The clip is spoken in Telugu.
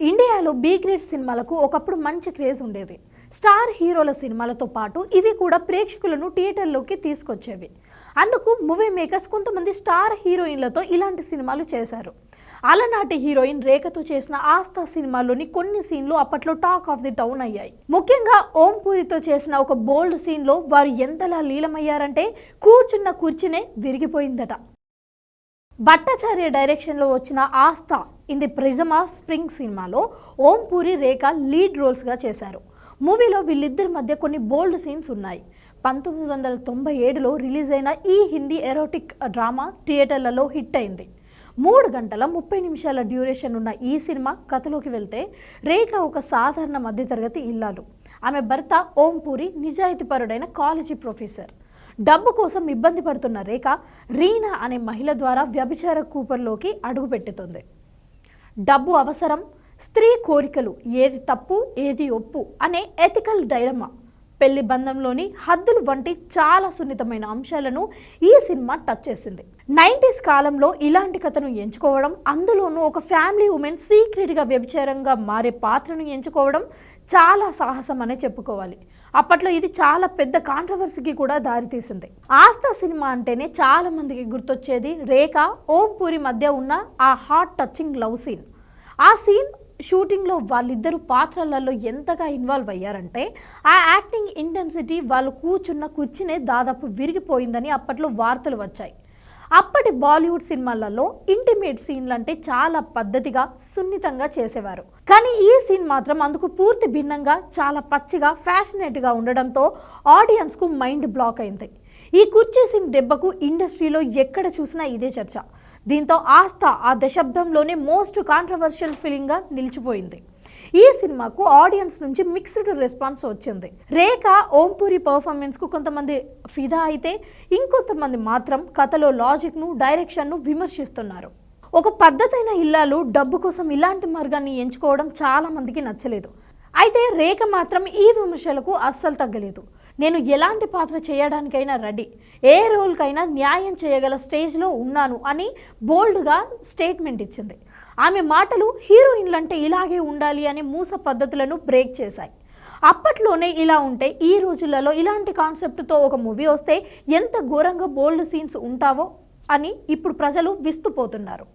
ఇండియాలో బీ గ్రేడ్ సినిమాలకు ఒకప్పుడు మంచి క్రేజ్ ఉండేది. స్టార్ హీరోల సినిమాలతో పాటు ఇవి కూడా ప్రేక్షకులను థియేటర్లోకి తీసుకొచ్చేవి. అందుకు మూవీ మేకర్స్ కొంతమంది స్టార్ హీరోయిన్లతో ఇలాంటి సినిమాలు చేశారు. అలనాటి హీరోయిన్ రేఖతో చేసిన ఆస్థా సినిమాలోని కొన్ని సీన్లు అప్పట్లో టాక్ ఆఫ్ ది టౌన్ అయ్యాయి. ముఖ్యంగా ఓం పూరితో చేసిన ఒక బోల్డ్ సీన్లో వారు ఎంతలా లీలమయ్యారంటే కూర్చున్న కూర్చునే విరిగిపోయిందట. భట్టాచార్య డైరెక్షన్లో వచ్చిన Aastha in the prism of spring సినిమాలో ఓం పూరి రేఖ లీడ్ రోల్స్గా చేశారు. మూవీలో వీళ్ళిద్దరి మధ్య కొన్ని బోల్డ్ సీన్స్ ఉన్నాయి. పంతొమ్మిది వందల తొంభై ఏడులో రిలీజ్ అయిన ఈ హిందీ ఎరోటిక్ డ్రామా థియేటర్లలో హిట్ అయింది. మూడు గంటల ముప్పై నిమిషాల డ్యూరేషన్ ఉన్న ఈ సినిమా కథలోకి వెళ్తే రేఖ ఒక సాధారణ మధ్యతరగతి ఇల్లాలు. ఆమె భర్త ఓం పూరి నిజాయితీపరుడైన కాలేజీ ప్రొఫెసర్. డబ్బు కోసం ఇబ్బంది పడుతున్న రేఖ రీనా అనే మహిళ ద్వారా వ్యభిచార కూపర్లోకి అడుగుపెట్టుతుంది. డబ్బు అవసరం స్త్రీ కోరికలు ఏది తప్పు ఏది ఒప్పు అనే ఎథికల్ డైలమా. పెళ్ళి బంధంలోని హద్దులు వంటి చాలా సున్నితమైన అంశాలను ఈ సినిమా టచ్ చేసింది. నైంటీస్ కాలంలో ఇలాంటి కథను ఎంచుకోవడం అందులోనూ ఒక ఫ్యామిలీ ఉమెన్ సీక్రెట్గా వ్యభిచారంగా మారే పాత్రను ఎంచుకోవడం చాలా సాహసం అనే చెప్పుకోవాలి. అప్పట్లో ఇది చాలా పెద్ద కాంట్రవర్సీకి కూడా దారితీసింది. ఆస్థా సినిమా అంటేనే చాలా మందికి గుర్తొచ్చేది రేఖ ఓం పూరి మధ్య ఉన్న ఆ హార్ట్ టచింగ్ లవ్ సీన్ ఆ సీన్ షూటింగ్లో వాళ్ళిద్దరు పాత్రలలో ఎంతగా ఇన్వాల్వ్ అయ్యారంటే ఆ యాక్టింగ్ ఇంటెన్సిటీ వాళ్ళు కూర్చున్న కుర్చీనే దాదాపు విరిగిపోయిందని అప్పట్లో వార్తలు వచ్చాయి. అప్పటి బాలీవుడ్ సినిమాలలో ఇంటిమేట్ సీన్లు అంటే చాలా పద్ధతిగా సున్నితంగా చేసేవారు. కానీ ఈ సీన్ మాత్రం అందుకు పూర్తి భిన్నంగా చాలా పచ్చిగా ఫ్యాషనేట్గా ఉండడంతో ఆడియన్స్కు మైండ్ బ్లాక్ అయింది. ఈ కుర్చీ సింగ్ దెబ్బకు ఇండస్ట్రీలో ఎక్కడ చూసినా ఇదే చర్చ. దీంతో ఆస్థ ఆ దశాబ్దంలోనే మోస్ట్ కాంట్రవర్షియల్ ఫీలింగ్గా నిలిచిపోయింది. ఈ సినిమాకు ఆడియన్స్ నుంచి మిక్స్డ్ రెస్పాన్స్ వచ్చింది. రేఖ ఓంపూరి పర్ఫార్మెన్స్కు కొంతమంది ఫిదా అయితే ఇంకొంతమంది మాత్రం కథలో లాజిక్ను డైరెక్షన్ను విమర్శిస్తున్నారు. ఒక పద్ధతైన ఇల్లాలు డబ్బు కోసం ఇలాంటి మార్గాన్ని ఎంచుకోవడం చాలా మందికి నచ్చలేదు. అయితే రేఖ మాత్రం ఈ విమర్శలకు అస్సలు తగ్గలేదు. నేను ఎలాంటి పాత్ర చేయడానికైనా రెడీ. ఏ రోల్కైనా న్యాయం చేయగల స్టేజ్లో ఉన్నాను అని బోల్డ్గా స్టేట్మెంట్ ఇచ్చింది. ఆమె మాటలు హీరోయిన్లంటే ఇలాగే ఉండాలి అనే మూస పద్ధతులను బ్రేక్ చేశాయి. అప్పట్లోనే ఇలా ఉంటే ఈ రోజులలో ఇలాంటి కాన్సెప్ట్తో ఒక మూవీ వస్తే ఎంత ఘోరంగా బోల్డ్ సీన్స్ ఉంటావో అని ఇప్పుడు ప్రజలు విస్తుపోతున్నారు.